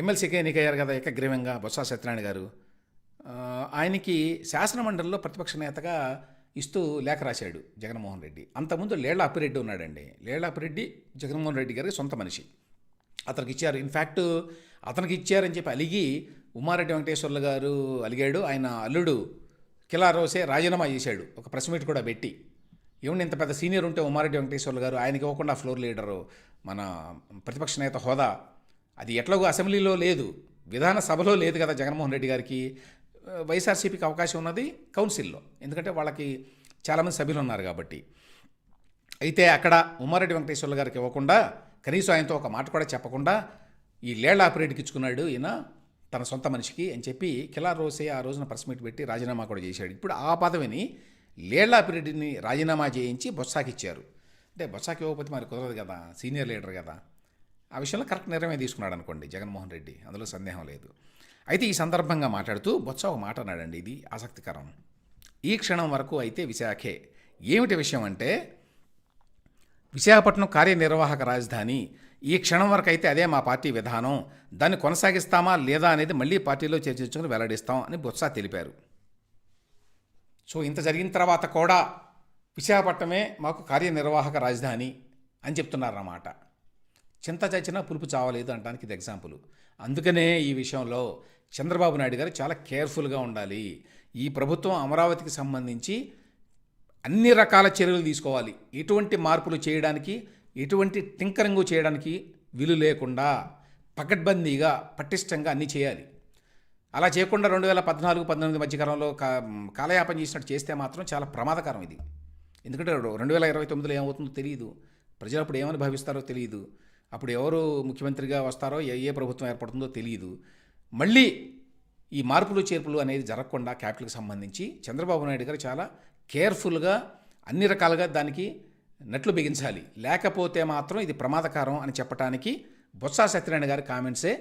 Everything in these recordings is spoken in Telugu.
ఎమ్మెల్సీకి ఎన్నికయ్యారు కదా ఏకగ్రీవంగా బొత్స సత్యనారాయణ గారు. ఆయనకి శాసనమండలిలో ప్రతిపక్ష నేతగా ఇస్తూ లేఖ రాశాడు జగన్మోహన్ రెడ్డి. అంతకుముందు లేళ్ళ అప్పిరెడ్డి ఉన్నాడండి. లేళ్ళ అప్పిరెడ్డి జగన్మోహన్ రెడ్డి గారికి సొంత మనిషి. అతనికి ఇచ్చారు ఇన్ఫ్యాక్ట్ అతనికి ఇచ్చారని చెప్పి అలిగి ఉమారెడ్డి వెంకటేశ్వర్లు గారు అలిగాడు. ఆయన అల్లుడు కిలా రోసే రాజీనామా చేశాడు. ఒక ప్రెస్ మీట్ కూడా పెట్టి. ఏమన్నా ఇంత పెద్ద సీనియర్ ఉంటే ఉమారెడ్డి వెంకటేశ్వర్లు గారు ఆయనకి ఇవ్వకుండా ఫ్లోర్ లీడరు మన ప్రతిపక్ష నేత హోదా అది ఎట్లాగో అసెంబ్లీలో లేదు. విధాన సభలో లేదు కదా జగన్మోహన్ రెడ్డి గారికి. వైఎస్ఆర్సీపీకి అవకాశం ఉన్నది కౌన్సిల్లో. ఎందుకంటే వాళ్ళకి చాలామంది సభ్యులు ఉన్నారు కాబట్టి. అయితే అక్కడ ఉమ్మారెడ్డి వెంకటేశ్వర్లు గారికి ఇవ్వకుండా కనీసం ఆయనతో ఒక మాట కూడా చెప్పకుండా ఈ లేళ్ళ ఆపరేట్కి ఇచ్చుకున్నాడు ఈయన తన సొంత మనిషికి అని చెప్పి కిలా రోసే ఆ రోజున ప్రెస్ మీట్ పెట్టి రాజీనామా కూడా చేశాడు. ఇప్పుడు ఆ పదవిని లేళ్ళ ఆపిరెడ్డిని రాజీనామా చేయించి బొత్సాకి ఇచ్చారు. అంటే బొత్సాకి ఇవ్వకపోతే మరి కుదరదు కదా సీనియర్ లీడర్ కదా. ఆ విషయంలో కరెక్ట్ నిర్ణయం తీసుకున్నాడు అనుకోండి జగన్మోహన్ రెడ్డి. అందులో సందేహం లేదు. అయితే ఈ సందర్భంగా మాట్లాడుతూ బొత్స ఒక మాట అన్నాడండి ఇది ఆసక్తికరం. ఈ క్షణం వరకు అయితే విశాఖే. ఏమిటి విషయం అంటే విశాఖపట్నం కార్యనిర్వాహక రాజధాని. ఈ క్షణం వరకు అయితే అదే మా పార్టీ విధానం. దాన్ని కొనసాగిస్తామా లేదా అనేది మళ్ళీ పార్టీలో చర్చించుకుని వెల్లడిస్తాం అని బొత్స తెలిపారు. సో ఇంత జరిగిన తర్వాత కూడా విశాఖపట్నమే మాకు కార్యనిర్వాహక రాజధాని అని చెప్తున్నారన్నమాట. చింత చచ్చినా పులుపు చావలేదు అనడానికి ఇది ఎగ్జాంపుల్ అందుకనే ఈ విషయంలో చంద్రబాబు నాయుడు గారు చాలా కేర్ఫుల్గా ఉండాలి. ఈ ప్రభుత్వం అమరావతికి సంబంధించి అన్ని రకాల చర్యలు తీసుకోవాలి. ఎటువంటి మార్పులు చేయడానికి ఎటువంటి టింకరింగ్ చేయడానికి వీలు లేకుండా పకడ్బందీగా పటిష్టంగా అన్నీ చేయాలి. అలా చేయకుండా రెండు వేల పద్నాలుగు పంతొమ్మిది మధ్యకాలంలో కా కాలయాపన చేసినట్టు చేస్తే మాత్రం చాలా ప్రమాదకరం ఇది. ఎందుకంటే రెండు వేల ఇరవై తొమ్మిదిలో ఏమవుతుందో తెలియదు ప్రజలు అప్పుడు ఏమని భావిస్తారో తెలియదు అప్పుడు ఎవరు ముఖ్యమంత్రిగా వస్తారో ఏ ఏ ప్రభుత్వం ఏర్పడుతుందో తెలియదు మళ్ళీ ఈ మార్పులు చేర్పులు అనేది జరగకుండా క్యాపిటల్కి సంబంధించి చంద్రబాబు నాయుడు గారు చాలా కేర్ఫుల్గా అన్ని రకాలుగా దానికి నట్లు బిగించాలి. లేకపోతే మాత్రం ఇది ప్రమాదకరం అని చెప్పడానికి బొత్స సత్యనారాయణ గారి కామెంట్సే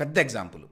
పెద్ద ఎగ్జాంపుల్.